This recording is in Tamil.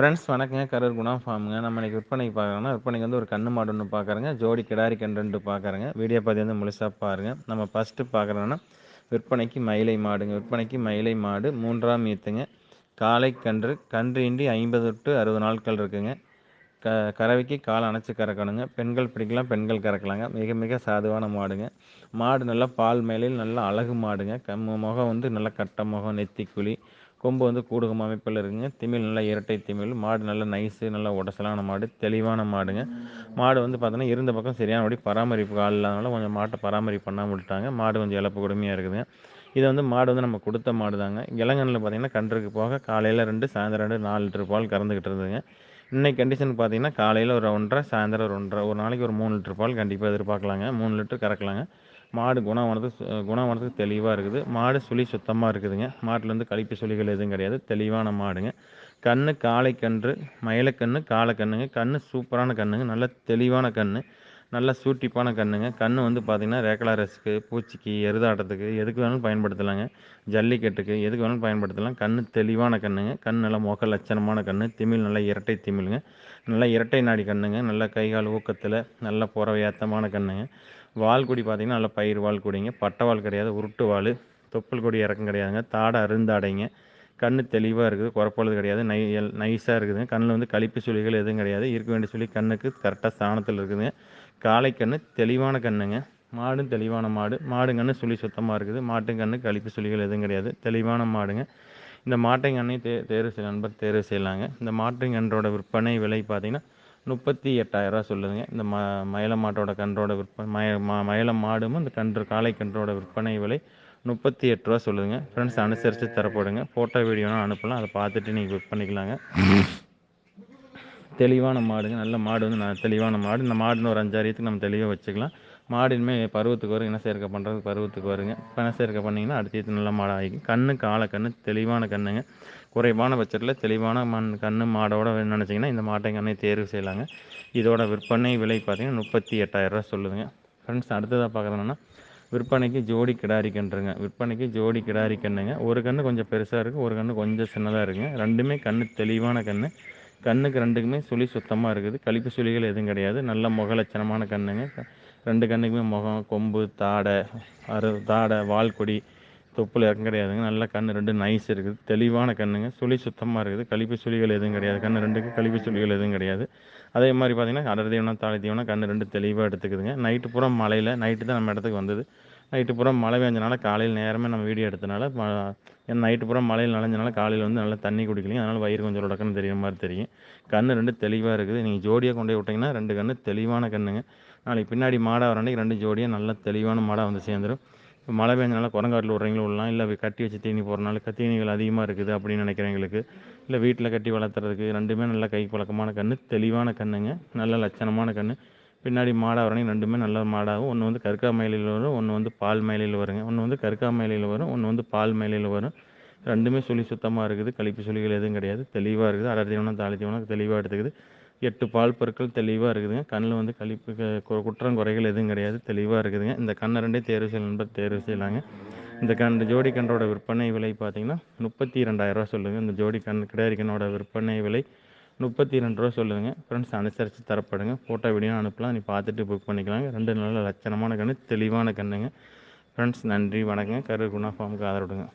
ஃப்ரெண்ட்ஸ் வணக்கங்க. கரூர் குணா ஃபார்முங்க. நம்ம இன்றைக்கி விற்பனைக்கு பார்க்குறோன்னா விற்பனைக்கு வந்து ஒரு கண்ணு மாடு ஒன்று பார்க்குறேங்க. ஜோடி கிடாரி கன்று ரெண்டு பார்க்குறேங்க. வீடியோ பார்த்து வந்து முழுசாக பாருங்கள் நம்ம ஃபஸ்ட்டு பார்க்குறோன்னா விற்பனைக்கு மயிலை மாடுங்க. விற்பனைக்கு மயிலை மாடு மூன்றாம் ஈத்துங்க. காலை கன்று கன்று இன்றி ஐம்பது டு அறுபது நாட்கள் இருக்குங்க. க கறவைக்கு கால் அணைச்சி கறக்கணுங்க. பெண்கள் பிடிக்கலாம் பெண்கள் கறக்கலாங்க. மிக மிக சாதுவான மாடுங்க. மாடு நல்லா பால் மேலையில் நல்லா அழகு மாடுங்க. கம் முகம் வந்து நல்லா கட்ட முகம் நெத்திக்குழி கொம்பு வந்து கூடுகம் அமைப்பில் இருக்குங்க. திமிழ் நல்லா இரட்டை திமிழ் மாடு நல்லா நைஸு நல்லா உடசலான மாடு தெளிவான மாடுங்க. மாடு வந்து பார்த்தோன்னா இருந்த பக்கம் சரியானபடி பராமரிப்பு ஆள் இல்லாதனால கொஞ்சம் மாட்டை பராமரிப்பு பண்ணாமல் விட்டுட்டாங்க. மாடு கொஞ்சம் இழப்பு கொடுமையாக இருக்குதுங்க. இது வந்து மாடு வந்து நம்ம கொடுத்த மாடு தாங்க இளங்கனில் பார்த்தீங்கன்னா கன்றுக்கு போக காலையில் ரெண்டு சாயந்தரம் ரெண்டு நாலு லிட்டர் பால் கறந்துக்கிட்டு இருந்ததுங்க. இன்னைக்கு கண்டிஷன் பார்த்தீங்கன்னா காலையில் ஒரு ஒன்றரை சாயந்தரம் ஒரு ஒன்றரை ஒரு நாளைக்கு ஒரு மூணு லிட்டர் பால் கண்டிப்பாக எதிர்பார்க்கலாங்க. மூணு லிட்டர் கறக்கலாங்க. மாடு குணமானது குணமானதுக்கு தெளிவாக இருக்குது. மாடு சுழி சுத்தமாக இருக்குதுங்க. மாட்டிலேருந்து கழிப்பு சுழிகள் எதுவும் கிடையாது. தெளிவான மாடுங்க. கண்ணு காளை கன்று மயிலக்கண்ணு காளைக்கண்ணுங்க கண்ணு சூப்பரான கண்ணுங்க. நல்ல தெளிவான கண்ணு. நல்ல சூட்டிப்பான கண்ணுங்க. கண்ணு வந்து பார்த்திங்கன்னா ரேக்கலாரஸுக்கு பூச்சிக்கு எருதாட்டத்துக்கு எதுக்கு வேணாலும் பயன்படுத்தலாங்க. ஜல்லிக்கட்டுக்கு எதுக்கு வேணாலும் பயன்படுத்தலாம். கண்ணு தெளிவான கண்ணுங்க. கண் நல்லா முக லட்சணமான கண்ணு. திமிழ் நல்லா இரட்டை திமிழுங்க. நல்லா இரட்டை நாடி கண்ணுங்க. நல்ல கைகால் ஊக்கத்தில் நல்ல புறவையாத்தமான கண்ணுங்க. வால்குடி பார்த்திங்கன்னா நல்லா பயிர் வால்குடிங்க பட்டை வால் கிடையாது உருட்டு வால். தொப்புள் கொடி இறக்கம் கிடையாதுங்க. தாடை அருந்தாடைங்க கண் தெளிவாக இருக்குது குறப்பொழுது கிடையாது. நை நைஸாக இருக்குதுங்க. கண்ணில் வந்து கழிப்பு சுழிகள் எதுவும் கிடையாது. இருக்க வேண்டிய சொல்லி கண்ணுக்கு கரெக்டாக ஸ்தானத்தில் இருக்குதுங்க. காளை கண்ணு தெளிவான கண்ணுங்க. மாடும் தெளிவான மாடு. மாடு கண்ணு சுழி சுத்தமாக இருக்குது. மாட்டு கண்ணு கழிப்பு சுழிகள் எதுவும் கிடையாது. தெளிவான மாடுங்க. இந்த மாட்டை கண்ணையும் தே தேர்வு செய்ய நண்பர் தேர்வு செய்யலாங்க. இந்த மாட்டு கன்றோட விற்பனை விலை பார்த்திங்கன்னா முப்பத்தி எட்டாயிரரூவா சொல்லுதுங்க. இந்த ம மயில மாட்டோட கன்றோட விற்பனை மய மா மயில மாடும் இந்த கன்று காளை கன்றோட விற்பனை விலை முப்பத்தி எட்டு ரூபா சொல்லுதுங்க. ஃப்ரெண்ட்ஸ் அனுசரித்து தரப்படுங்க. ஃபோட்டோ வீடியோனா அனுப்பலாம். அதை பார்த்துட்டு நீங்கள் புக் பண்ணிக்கலாங்க. தெளிவான மாடுங்க. நல்ல மாடு வந்து நான் தெளிவான மாடு. இந்த மாடுன்னு ஒரு அஞ்சாயிரத்துக்கு நம்ம தெளிவாக வச்சுக்கலாம். மாடு இனிமேல் பருவத்துக்கு வரும். இன சேர்க்கை பண்ணுறது பருவத்துக்கு வருங்க. இப்போ இன சேர்க்கை பண்ணிங்கன்னா அடுத்த நல்ல மாடு ஆகிக்கும் கண்ணு காலை கண்ணு தெளிவான கண்ணுங்க. குறைவான பட்சத்தில் தெளிவான மண் கண்ணு மாடோட நினச்சிங்கன்னா இந்த மாட்டை கண்ணை தேர்வு செய்யலாங்க. இதோட விற்பனை விலை பார்த்திங்கன்னா முப்பத்தி எட்டாயிரரூவா சொல்லுதுங்க. ஃப்ரெண்ட்ஸ் அடுத்ததாக பார்க்குறதுன்னா விற்பனைக்கு ஜோடி கிடாரி கன்றுங்க. விற்பனைக்கு ஜோடி கிடாரி கண்ணுங்க ஒரு கன்று கொஞ்சம் பெருசாக இருக்குது ஒரு கன்று கொஞ்சம் சின்னதாக இருக்குங்க. ரெண்டுமே கண்ணு தெளிவான கன்று கண்ணுக்கு ரெண்டுக்குமே சுழி சுத்தமாக இருக்குது. கழிப்பு சுழிகள் எதுவும் கிடையாது. நல்ல முகலட்சணமான கண்ணுங்க. ரெண்டு கண்ணுக்குமே முகம் கொம்பு தாடை அரு தாடை வால்கொடி தொப்புள் இறக்கம் கிடையாதுங்க. நல்ல கண் ரெண்டு நைஸ் இருக்குது. தெளிவான கண்ணுங்க. சுழி சுத்தமாக இருக்குது. கழிப்பு சுழிகள் எதுவும் கிடையாது. கண் ரெண்டுக்கு கழிப்பு சுழிகள் எதுவும் கிடையாது. அதே மாதிரி பார்த்திங்கன்னா அடர் தீவனம் தாழை தீவனம் கண் ரெண்டு தெளிவாக எடுத்துக்குதுங்க. நைட்டு பூரா மழையில் நைட்டு தான் நம்ம இடத்துக்கு வந்தது. நைட்டு பூரா மழை பெஞ்சனால காலையில் நேரமே நம்ம வீடியோ எடுத்தனால ஏன்னா நைட்டு பூரா மழையில் நனைஞ்சனால காலையில் வந்து நல்லா தண்ணி குடிக்கலைங்க. அதனால் வயிறு கொஞ்சம் உடக்கன்னு தெரியுற மாதிரி தெரியும். கன்று ரெண்டு தெளிவாக இருக்குது. நீங்கள் ஜோடியாக கொண்டு போய் விட்டிங்கன்னா ரெண்டு கன்று தெளிவான கண்ணுங்க. நாளைக்கு பின்னாடி மாடாக வர அன்றைக்கி ரெண்டு ஜோடியாக நல்லா தெளிவான மாடாக வந்து சேர்ந்துடும் இப்போ மழை பெஞ்சனால குரங்காட்டில் விட்றவங்களும் விடலாம். இல்லை கட்டி வச்சு தீனி போகிறனால தீனிகள் அதிகமாக இருக்குது அப்படின்னு நினைக்கிறவங்களுக்கு இல்லை வீட்டில் கட்டி வளர்த்துறதுக்கு ரெண்டுமே நல்ல கை பழக்கமான கன்று தெளிவான கண்ணுங்க. நல்ல லட்சணமான கன்று பின்னாடி மாடாக வரணும். ரெண்டுமே நல்ல மாடாகும். ஒன்று வந்து கற்கா மயிலில் வரும் ஒன்று வந்து பால் மயிலில் வருங்க. ஒன்று வந்து கற்கா மயிலில் வரும் ஒன்று வந்து பால் மயிலில் வரும். ரெண்டுமே சுழி சுத்தமாக இருக்குது. கழிப்பு சுழிகள் எதுவும் கிடையாது. தெளிவாக இருக்குது. அடர் தீவனம் தாளி தீவனம் தெளிவாக எடுத்துக்குது. எட்டு பால் பொருட்கள் தெளிவாக இருக்குதுங்க. கண்ணில் வந்து கழிப்பு குற்றம் குறைகள் எதுவும் கிடையாது. தெளிவாக இருக்குதுங்க. இந்த கண்ணை ரெண்டே தேர்வு செய்ய நண்பர் தேர்வு செய்யலாங்க. இந்த கண் ஜோடி கன்றோட விற்பனை விலை பார்த்திங்கன்னா முப்பத்தி ரெண்டாயிரரூவா சொல்லுங்கள் இந்த ஜோடி கண் கிடாரி கண்ணோட விற்பனை விலை முப்பத்தி ரெண்டு ரூபா சொல்லுங்கள் ஃப்ரெண்ட்ஸ் அனுசரித்து தரப்படுங்க. ஃபோட்டோ வீடியோ அனுப்பலாம். நீ பார்த்துட்டு புக் பண்ணிக்கலாங்க. ரெண்டு நல்ல லட்சணமான கன்று தெளிவான கண்ணுங்க. ஃப்ரெண்ட்ஸ் நன்றி வணக்கங்க. கரு குணா ஃபார்முக்கு ஆதரவுடுங்க.